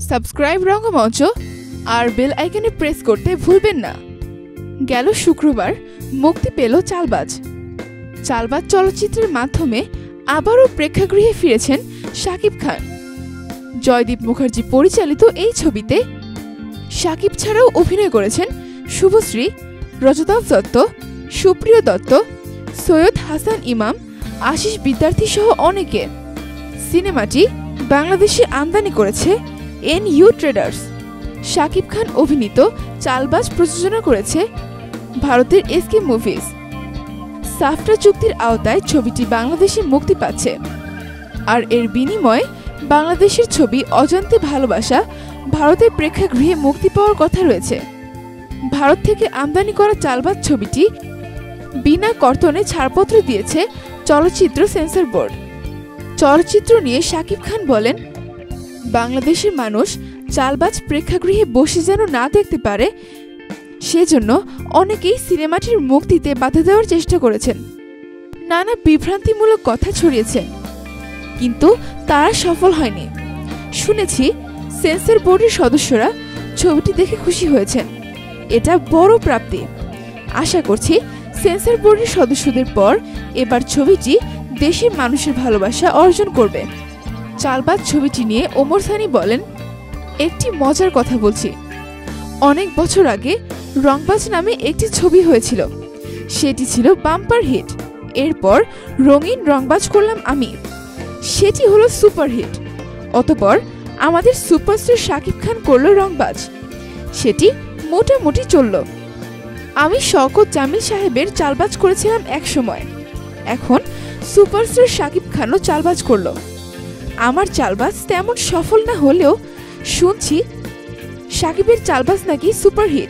Subscribe Rangamancha আর bell আইকনে press করতে ভুলবেন না। গেল শুক্রবার মুক্তি পেল চালবাজ। চালবাজ চলচ্চিত্রের মাধ্যমে আবারও প্রেক্ষাগৃহে ফিরেছেন শাকিব খান। জয়দীপ মুখার্জি পরিচালিত এই ছবিতে শাকিব ছাড়াও অভিনয় করেছেন শুভশ্রী রজতাভ দত্ত, সুপ্রিয় দত্ত, সৈয়দ হাসান ইমাম, আশিস বিদ্যার্থী সহ অনেকে। সিনেমাটি বাংলাদেশে আমদানি করেছে N U traders. Shakib Khan অভিনীত চালবাজ প্রযোজনা করেছে ভারতের এসকে মুভিজ। সাফটা চুক্তির আওতায় ছবিটি বাংলাদেশে মুক্তি পাচ্ছে। আর এর বিনিময়ে বাংলাদেশের ছবি অজান্তে ভালোবাসা ভারতের প্রেক্ষাগৃহে মুক্তি পাওয়ার কথা রয়েছে। ভারত থেকে আমদানি করা চালবাজ ছবিটি বিনা কর্তনে ছাড়পত্র দিয়েছে চলচ্চিত্র সেন্সর বোর্ড। চলচ্চিত্র নিয়ে শাকিব খান বলেন বাংলাদেশের মানুষ চালবাজ প্রেক্ষাগৃহে বসে যেন না দেখতে পারে, সেজন্য অনেকেই সিনেমাটির মুক্তিতে বাধা দেওয়ার চেষ্টা করেছেন। নানা বিভ্রান্তিমূলক কথা ছড়িয়েছেন কিন্তু তারা সফল হয়নি। শুনেছি সেন্সর বোর্ডের সদস্যরা ছবিটি দেখে খুশি হয়েছেন। এটা বড় প্রাপ্তি। আশা করছি সেন্সর বোর্ডের সদস্যদের পর এবার ছবিটি দেশের মানুষের ভালোবাসা অর্জন করবে। চালবাজ ছবিটি নিয়ে ওমর সানি বলেন, একটি মজার কথা বলছি। অনেক বছর আগে রংবাজ নামে একটি ছবি হয়েছিল। সেটি ছিল বাম্পার হিট। এরপর রঙিন রংবাজ করলাম আমি। সেটি হলো সুপারহিট অতপর আমাদের সুপারস্টার শাকিব খান করল রংবাজ। সেটি মোটামুটি চলল। আমি শওকত জামিল সাহেবের চালবাজ করেছিলাম এক সময় এখন সুপারস্টার শাকিব খানও চালবাজ করল। আমার চালবাজ তেমন সফল না হলেও শুনছি সাকিবের চালবাজ নাকি সুপারহিট।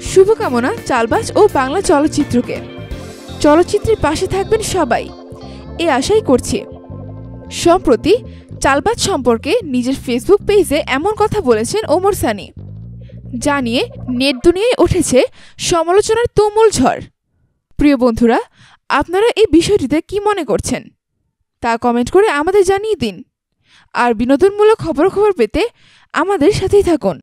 শুভকামনা চালবাজ ও বাংলা চলচ্চিত্রকে। চলচ্চিত্রের পাশে থাকবেন সবাই। এ আশাই করছি। সম্প্রতি চালবাজ সম্পর্কে নিজের ফেসবুক পেজে এমন কথা বলেছেন ওমর সানি। জানিয়ে নেট দুনিয়ায় উঠেছে সমালোচনার তুমুল ঝড়। প্রিয় বন্ধুরা, আপনারা এই বিষয়টিতে কি মনে করছেন? তা কমেন্ট করে আমাদের জানিয়ে দিন। আর বিনোদনমূলক খবর খবর পেতে আমাদের সাথেই থাকুন।